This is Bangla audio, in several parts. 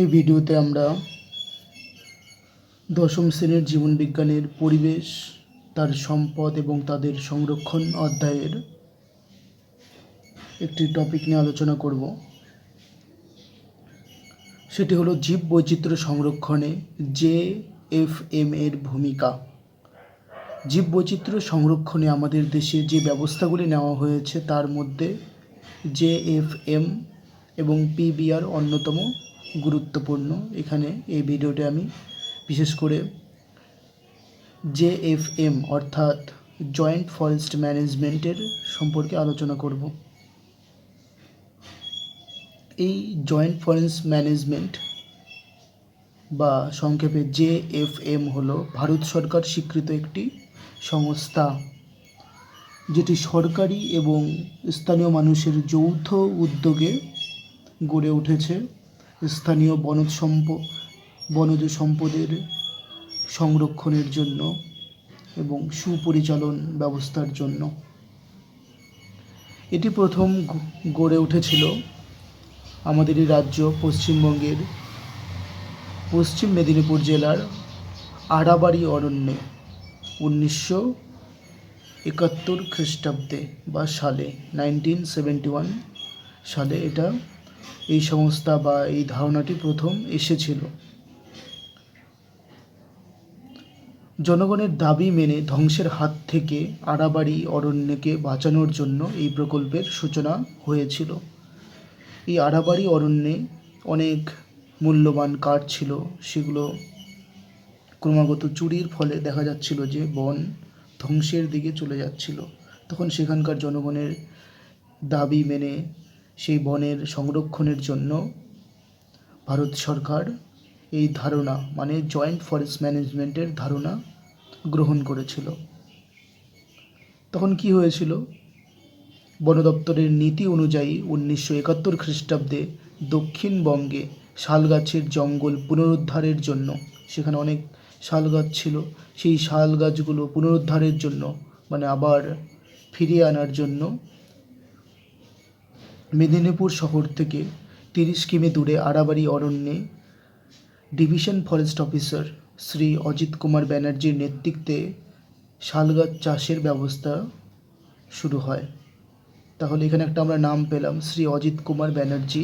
এই ভিডিওতে আমরা দশম শ্রেণির জীবনবিজ্ঞানের পরিবেশ, তার সম্পদ এবং তাদের সংরক্ষণ অধ্যায়ের একটি টপিক নিয়ে আলোচনা করব। সেটি হলো জীব বৈচিত্র্য সংরক্ষণে জে এফ এম এর ভূমিকা। জীব বৈচিত্র্য সংরক্ষণে আমাদের দেশে যে ব্যবস্থাগুলি নেওয়া হয়েছে, তার মধ্যে জে এফ এম এবং পিবিআর অন্যতম গুরুত্বপূর্ণ। এখানে এই ভিডিওতে আমি বিশেষ করে জে এফ এম অর্থাৎ জয়েন্ট ফরেস্ট ম্যানেজমেন্টের সম্পর্কে আলোচনা করব। এই জয়েন্ট ফরেস্ট ম্যানেজমেন্ট বা সংক্ষেপে জে এফ এম হলো ভারত সরকার স্বীকৃত একটি সংস্থা যেটি সরকারি এবং স্থানীয় মানুষের যৌথ উদ্যোগে গড়ে উঠেছে। স্থানীয় বনজ সম্প, বনজ সম্পদের সংরক্ষণের জন্য এবং সুপরিচালন ব্যবস্থার জন্য। এটি প্রথম গড়ে উঠেছিল আমাদের এই রাজ্য পশ্চিমবঙ্গের পশ্চিম মেদিনীপুর জেলার আড়াবাড়ি অরণ্যে উনিশশো একাত্তর খ্রিস্টাব্দে বা সালে নাইনটিন সেভেন্টি ওয়ান সালে এটা এই সংস্থা বা এই ধারণাটি প্রথম এসেছিল। জনগণের দাবি মেনে ধ্বংসের হাত থেকে আড়াবাড়ি অরণ্যকে বাঁচানোর জন্য এই প্রকল্পের সূচনা হয়েছিল। এই আড়াবাড়ি অরণ্যে অনেক মূল্যবান কাঠ ছিল, সেগুলো ক্রমাগত চুরির ফলে দেখা যাচ্ছিল যে বন ধ্বংসের দিকে চলে যাচ্ছিল। তখন সেখানকার জনগণের দাবি মেনে সেই বনের সংরক্ষণের জন্য ভারত সরকার এই ধারণা মানে জয়েন্ট ফরেস্ট ম্যানেজমেন্টের ধারণা গ্রহণ করেছিল। তখন কি হয়েছিল? বন দপ্তরের নীতি অনুযায়ী উনিশশো একাত্তর খ্রিস্টাব্দে দক্ষিণবঙ্গে শাল গাছের জঙ্গল পুনরুদ্ধারের জন্য, সেখানে অনেক শাল গাছ ছিল, সেই শাল গাছগুলো পুনরুদ্ধারের জন্য মানে আবার ফিরিয়ে আনার জন্য মেদিনীপুর শহর থেকে তিরিশ কিমি দূরে আড়াবাড়ি অরণ্যে division forest officer Shri Ajit Kumar ব্যানার্জির নেতৃত্বে শালগাছ চাষের ব্যবস্থা শুরু হয়। তাহলে এখানে একটা আমরা নাম পেলাম। শ্রী অজিত কুমার ব্যানার্জি,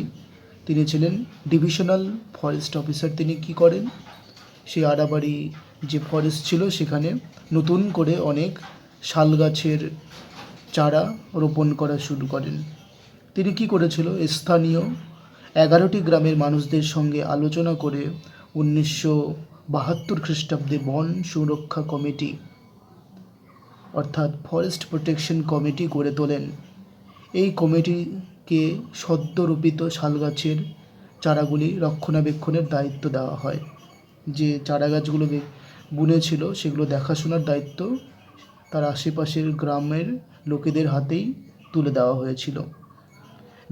তিনি ছিলেন ডিভিশনাল ফরেস্ট অফিসার। তিনি কি করেন? সেই আড়াবাড়ি যে ফরেস্ট ছিল, সেখানে নতুন করে অনেক শাল গাছের চারা রোপণ করা শুরু করেন। তিনি কি করেছিল? স্থানীয় এগারোটি গ্রামের মানুষদের সঙ্গে আলোচনা করে উনিশশো বাহাত্তর খ্রিস্টাব্দে বন সুরক্ষা কমিটি, অর্থাৎ ফরেস্ট প্রোটেকশন কমিটি গড়ে তোলেন। এই কমিটিকে সদ্যরোপিত শালগাছের চারাগুলি রক্ষণাবেক্ষণের দায়িত্ব দেওয়া হয়। যে চারা গাছগুলো বুনেছিল, সেগুলো দেখাশোনার দায়িত্ব তার আশেপাশের গ্রামের লোকেদের হাতেই তুলে দেওয়া হয়েছিল।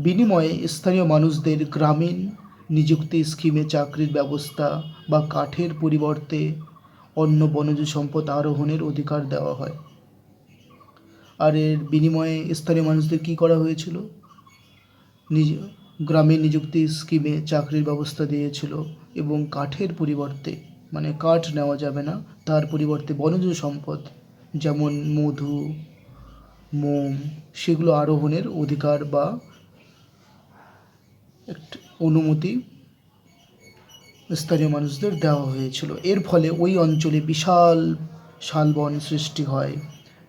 বিনিময়ে স্থানীয় মানুষদের গ্রামীণ নিযুক্তি স্কিমে চাকরির ব্যবস্থা বা কাঠের পরিবর্তে অন্য বনজ সম্পদ আরোহণের অধিকার দেওয়া হয়। আর এর বিনিময়ে স্থানীয় মানুষদের কী করা হয়েছিল? নিজ গ্রামে নিযুক্তি স্কিমে চাকরির ব্যবস্থা দিয়েছিল এবং কাঠের পরিবর্তে মানে কাঠ নেওয়া যাবে না, তার পরিবর্তে বনজ সম্পদ যেমন মধু, মোম, সেগুলো আরোহণের অধিকার বা অনুমতি স্থানীয় মানুষদের দেওয়া হয়েছিল। এর ফলে ওই অঞ্চলে বিশাল শালবন সৃষ্টি হয়।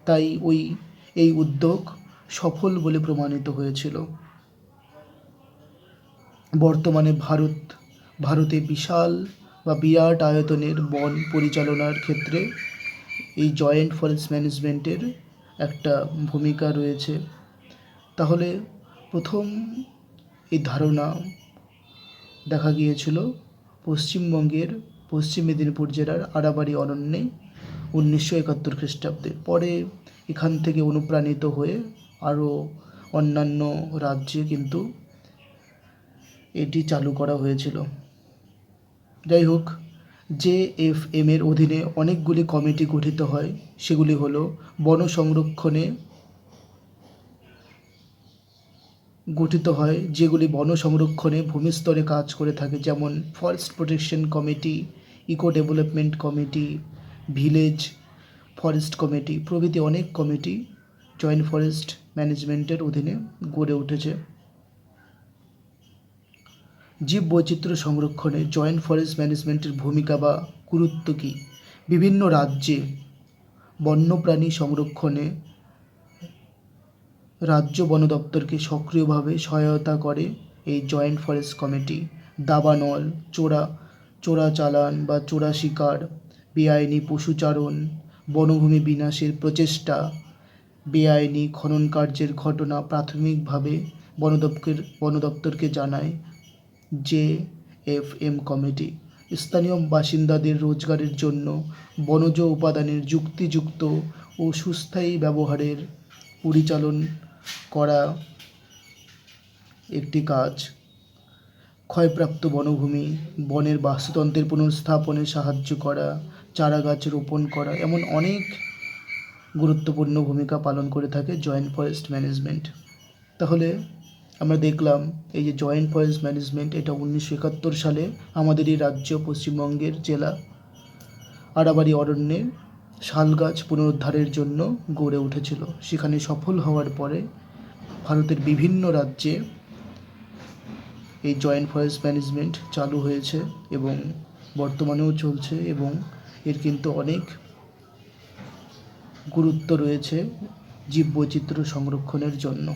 তাই ওই, এই উদ্যোগ সফল বলে প্রমাণিত হয়েছিল। বর্তমানে ভারত, ভারতে বিশাল বা বিরাট আয়তনের বন পরিচালনার ক্ষেত্রে এই জয়েন্ট ফরেস্ট ম্যানেজমেন্টের একটা ভূমিকা রয়েছে। তাহলে প্রথম এই ধারণা দেখা গিয়েছিল পশ্চিমবঙ্গের পশ্চিম মেদিনীপুর জেলার আড়াবাড়ি অরণ্যে উনিশশো একাত্তর খ্রিস্টাব্দে। পরে এখান থেকে অনুপ্রাণিত হয়ে আরও অন্যান্য রাজ্যে কিন্তু এটি চালু করা হয়েছিল। যাই হোক, জে এফ এম এর অধীনে অনেকগুলি কমিটি গঠিত হয়। সেগুলি হলো বন সংরক্ষণে গঠিত হয়, যেগুলি বন সংরক্ষণে ভূমিস্তরে কাজ করে থাকে, যেমন forest protection committee eco development committee village forest committee প্রভৃতি অনেক কমিটি জয়েন্ট ফরেস্ট ম্যানেজমেন্টের অধীনে গড়ে উঠেছে। জীব বৈচিত্র্য সংরক্ষণে জয়েন্ট ফরেস্ট ম্যানেজমেন্টের ভূমিকা বা গুরুত্ব কী? বিভিন্ন রাজ্যে বন্যপ্রাণী সংরক্ষণে রাজ্য বন দপ্তরকে সক্রিয়ভাবে সহায়তা করে এই জয়েন্ট ফরেস্ট কমিটি। দাবানল, চোরা, চোরাচালান বা চোরা শিকার বেআইনি পশুচারণ, বনভূমি বিনাশের প্রচেষ্টা, বেআইনি খনন কার্যের ঘটনা প্রাথমিকভাবে বন দপ্তর, বন দপ্তরকে জানায় জে এফ এম কমিটি। স্থানীয় বাসিন্দাদের রোজগারের জন্য বনজ উপাদানের যুক্তিযুক্ত ও সুস্থায়ী ব্যবহারের পরিচালন করা একটি কাজ। ক্ষয়প্রাপ্ত বনভূমি, বনের বাস্তুতন্ত্রের পুনঃস্থাপনে সাহায্য করা চারা গাছ রোপণ করা, এমন অনেক গুরুত্বপূর্ণ ভূমিকা পালন করে থাকে জয়েন্ট ফরেস্ট ম্যানেজমেন্ট। তাহলে আমরা দেখলাম এই যে জয়েন্ট ফরেস্ট ম্যানেজমেন্ট, এটা উনিশশো একাত্তর সালে আমাদের এই রাজ্য পশ্চিমবঙ্গের জেলা আড়াবাড়ি অরণ্যের শাল গাছ পুনরুদ্ধারের জন্য গড়ে উঠেছিল। সেখানে সফল হওয়ার পরে ভারতের বিভিন্ন রাজ্যে এই জয়েন্ট ফরেস্ট ম্যানেজমেন্ট চালু হয়েছে এবং বর্তমানেও চলছে এবং এর কিন্তু অনেক গুরুত্ব রয়েছে জীববৈচিত্র্য সংরক্ষণের জন্য।